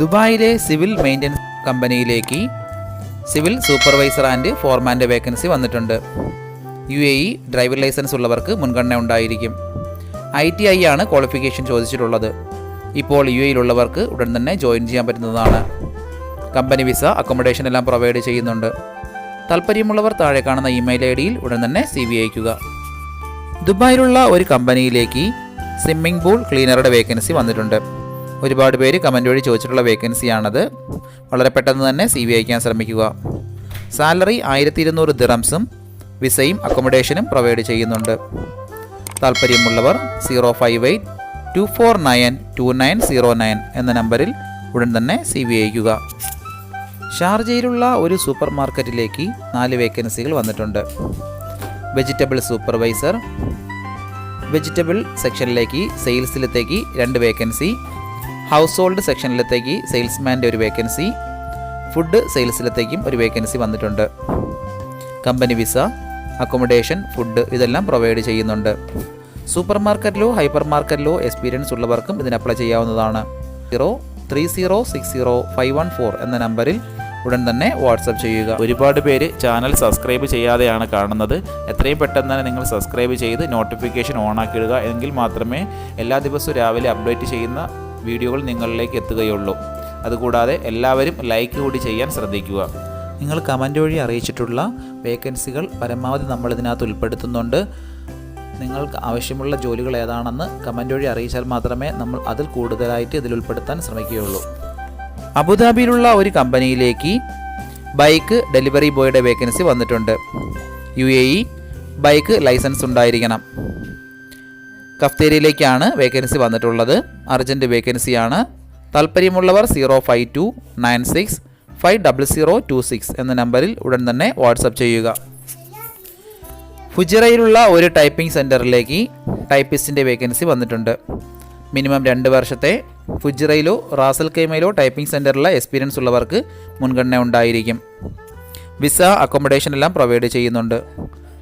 ദുബായിലെ civil maintenance കമ്പനിയിലേക്ക് civil supervisor and ഫോർമാന്റെ വേക്കൻസി വന്നിട്ടുണ്ട്. U A E driving licence ഉള്ളവർക്ക് മുൻഗണന ഉണ്ടായിരിക്കും. ഐ ടി ഐ ആണ് ക്വാളിഫിക്കേഷൻ ചോദിച്ചിട്ടുള്ളത്. ഇപ്പോൾ യു എയിലുള്ളവർക്ക് ഉടൻ തന്നെ ജോയിൻ ചെയ്യാൻ പറ്റുന്നതാണ്. കമ്പനി വിസ അക്കോമഡേഷൻ എല്ലാം പ്രൊവൈഡ് ചെയ്യുന്നുണ്ട്. താല്പര്യമുള്ളവർ താഴെ കാണുന്ന ഇമെയിൽ ഐ ഡിയിൽ ഉടൻ തന്നെ സി വി അയക്കുക ദുബായിലുള്ള ഒരു കമ്പനിയിലേക്ക് സ്വിമ്മിംഗ് പൂൾ ക്ലീനറുടെ വേക്കൻസി വന്നിട്ടുണ്ട്. ഒരുപാട് പേര് കമന്റ് വഴി ചോദിച്ചിട്ടുള്ള വേക്കൻസിയാണത്. വളരെ പെട്ടെന്ന് തന്നെ സി വി അയക്കാൻ ശ്രമിക്കുക. സാലറി ആയിരത്തി ഇരുന്നൂറ് ദിറംസും വിസയും അക്കോമഡേഷനും പ്രൊവൈഡ് ചെയ്യുന്നുണ്ട്. താല്പര്യമുള്ളവർ zero five eight two four nine two nine zero nine എന്ന നമ്പറിൽ ഉടൻ തന്നെ സി വി അയക്കുക. ഷാർജയിലുള്ള ഒരു സൂപ്പർ മാർക്കറ്റിലേക്ക് നാല് വേക്കൻസികൾ വന്നിട്ടുണ്ട്. വെജിറ്റബിൾ സൂപ്പർവൈസർ വെജിറ്റബിൾ സെക്ഷനിലേക്ക് സെയിൽസിലത്തേക്ക് രണ്ട് വേക്കൻസി ഹൗസ് ഹോൾഡ് സെക്ഷനിലത്തേക്ക് സെയിൽസ്മാന്റെ ഒരു വേക്കൻസി ഫുഡ് സെയിൽസിലത്തേക്കും ഒരു വേക്കൻസി വന്നിട്ടുണ്ട്. കമ്പനി വിസ അക്കോമഡേഷൻ ഫുഡ് ഇതെല്ലാം പ്രൊവൈഡ് ചെയ്യുന്നുണ്ട്. സൂപ്പർ മാർക്കറ്റിലോ ഹൈപ്പർ മാർക്കറ്റിലോ എക്സ്പീരിയൻസ് ഉള്ളവർക്കും ഇതിന് അപ്ലൈ ചെയ്യാവുന്നതാണ്. Zero three zero six zero five one four എന്ന നമ്പറിൽ ഉടൻ തന്നെ വാട്സപ്പ് ചെയ്യുക. ഒരുപാട് പേര് ചാനൽ സബ്സ്ക്രൈബ് ചെയ്യാതെയാണ് കാണുന്നത്. എത്രയും പെട്ടെന്ന് തന്നെ നിങ്ങൾ സബ്സ്ക്രൈബ് ചെയ്ത് നോട്ടിഫിക്കേഷൻ ഓൺ ആക്കിയിടുക. എങ്കിൽ മാത്രമേ എല്ലാ ദിവസവും രാവിലെ അപ്ഡേറ്റ് ചെയ്യുന്ന വീഡിയോകൾ നിങ്ങളിലേക്ക് എത്തുകയുള്ളൂ. അതുകൂടാതെ എല്ലാവരും ലൈക്ക് കൂടി ചെയ്യാൻ ശ്രദ്ധിക്കുക. നിങ്ങൾ കമന്റ് വഴി അറിയിച്ചിട്ടുള്ള വേക്കൻസികൾ പരമാവധി നമ്മൾ ഇതിനകത്ത് ഉൾപ്പെടുത്തുന്നുണ്ട്. നിങ്ങൾക്ക് ആവശ്യമുള്ള ജോലികൾ ഏതാണെന്ന് കമന്റ് വഴി അറിയിച്ചാൽ മാത്രമേ നമ്മൾ അതിൽ കൂടുതലായിട്ട് ഇതിൽ ഉൾപ്പെടുത്താൻ ശ്രമിക്കുകയുള്ളൂ. അബുദാബിയിലുള്ള ഒരു കമ്പനിയിലേക്ക് ബൈക്ക് ഡെലിവറി ബോയുടെ വേക്കൻസി വന്നിട്ടുണ്ട്. U A E bike licence ഉണ്ടായിരിക്കണം. കഫ്തേരിയയിലേക്കാണ് വേക്കൻസി വന്നിട്ടുള്ളത്. അർജന്റ് വേക്കൻസിയാണ് താല്പര്യമുള്ളവർ zero five two nine six five double zero two six എന്ന നമ്പറിൽ ഉടൻ തന്നെ വാട്സപ്പ് ചെയ്യുക. ഫുജിറയിലുള്ള ഒരു ടൈപ്പിംഗ് സെന്ററിലേക്ക് ടൈപ്പിസ്റ്റിന്റെ വേക്കൻസി വന്നിട്ടുണ്ട്. മിനിമം രണ്ട് വർഷത്തെ ഫുജിറയിലോ റാസൽ കൈമയിലോ ടൈപ്പിംഗ് സെന്ററിലെ എക്സ്പീരിയൻസ് ഉള്ളവർക്ക് മുൻഗണന ഉണ്ടായിരിക്കും. വിസ അക്കോമഡേഷൻ എല്ലാം പ്രൊവൈഡ് ചെയ്യുന്നുണ്ട്.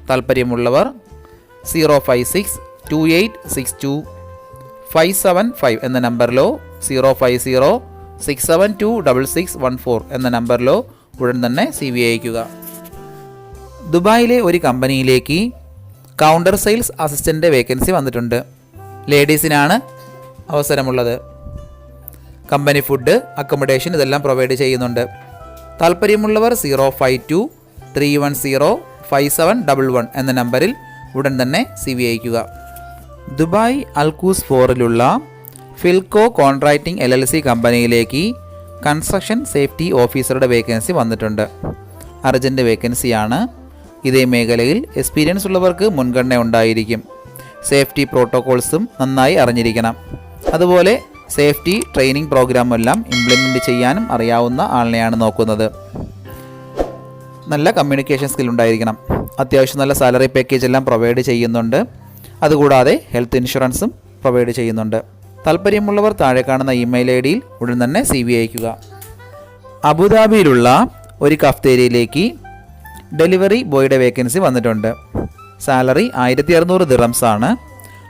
താല്പര്യമുള്ളവർ zero five six two eight six two five seven five എന്ന നമ്പറിലോ zero five zero six seven two double six one four എന്ന നമ്പറിലോ ഉടൻ തന്നെ സി വി അയക്കുക ദുബായിലെ ഒരു കമ്പനിയിലേക്ക് കൗണ്ടർ സെയിൽസ് അസിസ്റ്റന്റ് വേക്കൻസി വന്നിട്ടുണ്ട്. ലേഡീസിനാണ് അവസരമുള്ളത്. കമ്പനി ഫുഡ് അക്കോമഡേഷൻ ഇതെല്ലാം പ്രൊവൈഡ് ചെയ്യുന്നുണ്ട്. താല്പര്യമുള്ളവർ zero five two three one zero five seven double one എന്ന നമ്പറിൽ ഉടൻ തന്നെ സി വി അയക്കുക Dubai Al Quoz ഫോറിലുള്ള Filco contracting L L C കമ്പനിയിലേക്ക് കൺസ്ട്രക്ഷൻ സേഫ്റ്റി ഓഫീസറുടെ വേക്കൻസി വന്നിട്ടുണ്ട്. അർജന്റ് വേക്കൻസിയാണ് ഇതേ മേഖലയിൽ എക്സ്പീരിയൻസ് ഉള്ളവർക്ക് മുൻഗണന ഉണ്ടായിരിക്കും. സേഫ്റ്റി പ്രോട്ടോകോൾസും നന്നായി അറിഞ്ഞിരിക്കണം. അതുപോലെ സേഫ്റ്റി ട്രെയിനിങ് പ്രോഗ്രാമെല്ലാം ഇംപ്ലിമെന്റ് ചെയ്യാനും അറിയാവുന്ന ആളിനെയാണ് നോക്കുന്നത്. നല്ല കമ്മ്യൂണിക്കേഷൻ സ്കിൽ ഉണ്ടായിരിക്കണം. അത്യാവശ്യം നല്ല സാലറി പാക്കേജ് എല്ലാം പ്രൊവൈഡ് ചെയ്യുന്നുണ്ട്. അതുകൂടാതെ ഹെൽത്ത് ഇൻഷുറൻസും പ്രൊവൈഡ് ചെയ്യുന്നുണ്ട്. താല്പര്യമുള്ളവർ താഴെ കാണുന്ന ഇമെയിൽ ഐ ഡിയിൽ ഉടൻ തന്നെ സി വി അയക്കുക അബുദാബിയിലുള്ള ഒരു കഫ്തേരിയയിലേക്ക് ഡെലിവറി ബോയുടെ വേക്കൻസി വന്നിട്ടുണ്ട്. സാലറി ആയിരത്തി അറുന്നൂറ് ദിറംസ് ആണ്.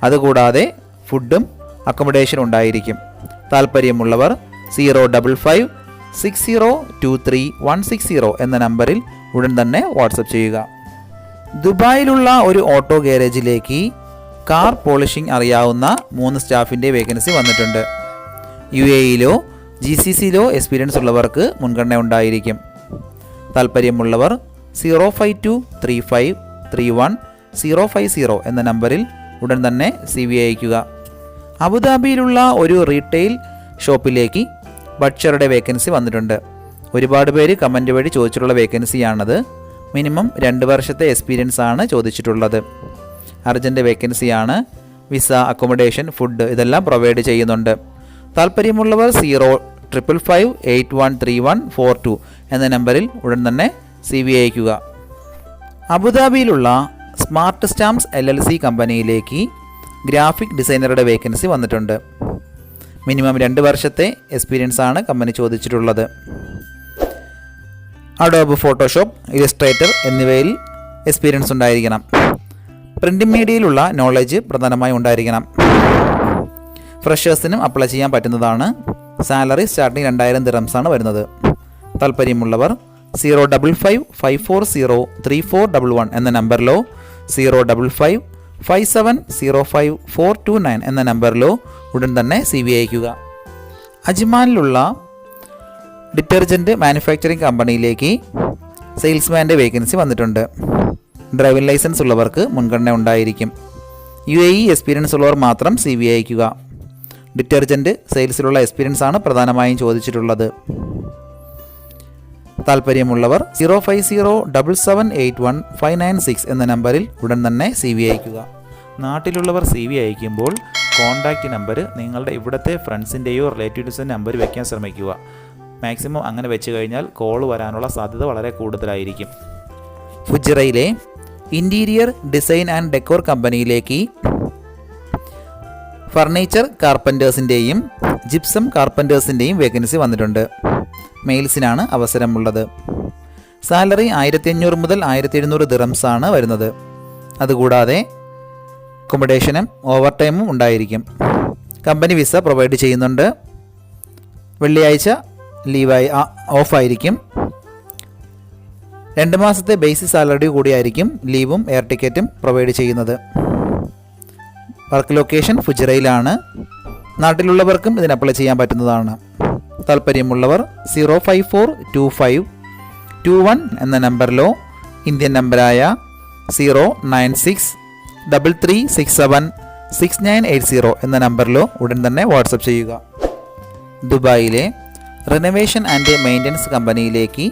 അതുകൂടാതെ ഫുഡും അക്കോമഡേഷനും ഉണ്ടായിരിക്കും. താല്പര്യമുള്ളവർ zero double five six zero two three one six zero എന്ന നമ്പറിൽ ഉടൻ തന്നെ വാട്സപ്പ് ചെയ്യുക. ദുബായിലുള്ള ഒരു ഓട്ടോ ഗാരേജിലേക്ക് കാർ പോളിഷിംഗ് അറിയാവുന്ന മൂന്ന് സ്റ്റാഫിന്റെ വേക്കൻസി വന്നിട്ടുണ്ട്. യു എയിലോ ജി സി സിയിലോ എക്സ്പീരിയൻസ് ഉള്ളവർക്ക് മുൻഗണന ഉണ്ടായിരിക്കും. താല്പര്യമുള്ളവർ zero five two three five three one zero five zero എന്ന നമ്പറിൽ ഉടൻ തന്നെ സി വി അയക്കുക അബുദാബിയിലുള്ള ഒരു റീറ്റെയിൽ ഷോപ്പിലേക്ക് ബഡ്ഷറുടെ വേക്കൻസി വന്നിട്ടുണ്ട്. ഒരുപാട് പേര് കമന്റ് വഴി ചോദിച്ചിട്ടുള്ള വേക്കൻസിയാണത്. മിനിമം രണ്ട് വർഷത്തെ എക്സ്പീരിയൻസ് ആണ് ചോദിച്ചിട്ടുള്ളത്. അർജന്റ് വേക്കൻസിയാണ് വിസ അക്കോമഡേഷൻ ഫുഡ് ഇതെല്ലാം പ്രൊവൈഡ് ചെയ്യുന്നുണ്ട്. താല്പര്യമുള്ളവർ zero triple five eight one three one four two എന്ന നമ്പറിൽ ഉടൻ തന്നെ സി വി അയക്കുക അബുദാബിയിലുള്ള smart stamps L L C കമ്പനിയിലേക്ക് ഗ്രാഫിക് ഡിസൈനറുടെ വേക്കൻസി വന്നിട്ടുണ്ട്. മിനിമം രണ്ട് വർഷത്തെ എക്സ്പീരിയൻസ് ആണ് കമ്പനി ചോദിച്ചിട്ടുള്ളത്. അഡോബ് ഫോട്ടോഷോപ്പ് ഇലസ്ട്രേറ്റർ എന്നിവയിൽ എക്സ്പീരിയൻസ് ഉണ്ടായിരിക്കണം. പ്രിന്റിംഗ് മീഡിയയിലുള്ള നോളജ് പ്രധാനമായും ഉണ്ടായിരിക്കണം. ഫ്രഷേഴ്സിനും അപ്ലൈ ചെയ്യാൻ പറ്റുന്നതാണ്. സാലറി സ്റ്റാർട്ടിംഗ് രണ്ടായിരം ദിറംസാണ് വരുന്നത്. താല്പര്യമുള്ളവർ zero double five five four zero three four double one എന്ന നമ്പറിലോ zero double five five seven zero five four two nine എന്ന നമ്പറിലോ ഉടൻ തന്നെ സി വി അയക്കുക അജ്മാനിലുള്ള ഡിറ്റർജന്റ് മാനുഫാക്ചറിംഗ് കമ്പനിയിലേക്ക് സെയിൽസ്മാന്റെ വേക്കൻസി വന്നിട്ടുണ്ട്. ഡ്രൈവിംഗ് ലൈസൻസ് ഉള്ളവർക്ക് മുൻഗണന ഉണ്ടായിരിക്കും. യു എ ഇ എക്സ്പീരിയൻസ് ഉള്ളവർ മാത്രം സി വി അയക്കുക ഡിറ്റർജന്റ് സെയിൽസിലുള്ള എക്സ്പീരിയൻസ് ആണ് പ്രധാനമായും ചോദിച്ചിട്ടുള്ളത്. താല്പര്യമുള്ളവർ zero five zero double seven eight one five nine six എന്ന നമ്പറിൽ ഉടൻ തന്നെ സി വി അയക്കുക നാട്ടിലുള്ളവർ സി വി അയക്കുമ്പോൾ കോൺടാക്റ്റ് നമ്പർ നിങ്ങളുടെ ഇവിടുത്തെ ഫ്രണ്ട്സിന്റെയോ റിലേറ്റീവ്സിന്റെ നമ്പർ വയ്ക്കാൻ ശ്രമിക്കുക. മാക്സിമം അങ്ങനെ വെച്ച് കഴിഞ്ഞാൽ കോൾ വരാനുള്ള സാധ്യത വളരെ കൂടുതലായിരിക്കും. ഫുജിറയിലെ ഇന്റീരിയർ ഡിസൈൻ ആൻഡ് ഡെക്കോർ കമ്പനിയിലേക്ക് ഫർണിച്ചർ കാർപ്പന്റേഴ്സിന്റെയും ജിപ്സം കാർപ്പന്റേഴ്സിന്റെയും വേക്കൻസി വന്നിട്ടുണ്ട്. മെയിൽസിനാണ് അവസരമുള്ളത്. സാലറി ആയിരത്തി അഞ്ഞൂറ് മുതൽ ആയിരത്തി എഴുന്നൂറ് ദിറംസ് ആണ് വരുന്നത്. അതുകൂടാതെ അക്കോമഡേഷനും ഓവർ ടൈമും ഉണ്ടായിരിക്കും. കമ്പനി വിസ പ്രൊവൈഡ് ചെയ്യുന്നുണ്ട്. വെള്ളിയാഴ്ച ലീവായി ഓഫായിരിക്കും രണ്ട് മാസത്തെ ബേസിക് സാലറി കൂടിയായിരിക്കും ലീവും എയർ ടിക്കറ്റും പ്രൊവൈഡ് ചെയ്യുന്നത്. വർക്ക് ലൊക്കേഷൻ ഫുജറയിലാണ്. നാട്ടിലുള്ളവർക്കും ഇതിന് അപ്ലൈ ചെയ്യാൻ പറ്റുന്നതാണ്. താല്പര്യമുള്ളവർ zero five four two five two one എന്ന നമ്പറിലോ ഇന്ത്യൻ നമ്പറായ zero nine six double three six seven six nine eight zero എന്ന നമ്പറിലോ ഉടൻ തന്നെ വാട്സപ്പ് ചെയ്യുക. ദുബായിലെ റിനോവേഷൻ ആൻഡ് മെയിന്റനൻസ് കമ്പനിയിലേക്ക്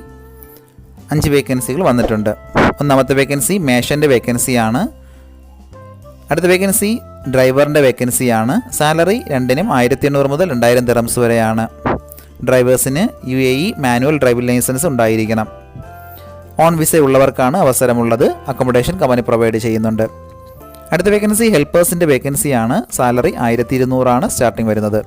അഞ്ച് വേക്കൻസികൾ വന്നിട്ടുണ്ട്. ഒന്നാമത്തെ വേക്കൻസി മേഷന്റെ വേക്കൻസിയാണ് അടുത്ത വേക്കൻസി ഡ്രൈവറിന്റെ വേക്കൻസിയാണ് സാലറി രണ്ടിനും ആയിരത്തി എണ്ണൂറ് മുതൽ രണ്ടായിരം ദിറംസ് വരെയാണ്. ഡ്രൈവേഴ്സിന് U A E manual driving licence ഉണ്ടായിരിക്കണം. ഓൺ വിസ ഉള്ളവർക്കാണ് അവസരമുള്ളത്. അക്കോമഡേഷൻ കമ്പനി പ്രൊവൈഡ് ചെയ്യുന്നുണ്ട്. അടുത്ത വേക്കൻസി ഹെൽപ്പേഴ്സിന്റെ വേക്കൻസിയാണ് സാലറി ആയിരത്തി ഇരുന്നൂറാണ് സ്റ്റാർട്ടിംഗ് വരുന്നത്.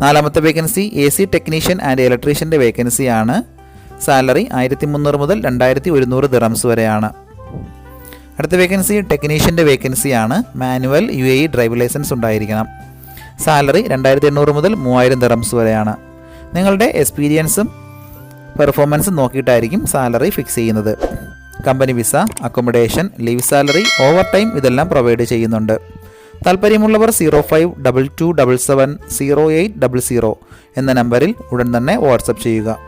നാലാമത്തെ vacancy A C technician and ഇലക്ട്രീഷ്യന്റെ വേക്കൻസിയാണ് സാലറി ആയിരത്തി മുന്നൂറ് മുതൽ രണ്ടായിരത്തി ഒരുന്നൂറ് ദിറംസ് വരെയാണ്. അടുത്ത വേക്കൻസി ടെക്നീഷ്യന്റെ വേക്കൻസിയാണ്. Manual U A drive licence ഉണ്ടായിരിക്കണം. സാലറി രണ്ടായിരത്തി എണ്ണൂറ് മുതൽ മൂവായിരം ദിറംസ് വരെയാണ്. നിങ്ങളുടെ എക്സ്പീരിയൻസും പെർഫോമൻസും നോക്കിയിട്ടായിരിക്കും സാലറി ഫിക്സ് ചെയ്യുന്നത്. Company visa accommodation leave salary overtime ഇതെല്ലാം പ്രൊവൈഡ് ചെയ്യുന്നുണ്ട്. താല്പര്യമുള്ളവർ zero five double two double seven zero eight double zero എന്ന നമ്പറിൽ ഉടൻ തന്നെ വാട്സപ്പ് ചെയ്യുക.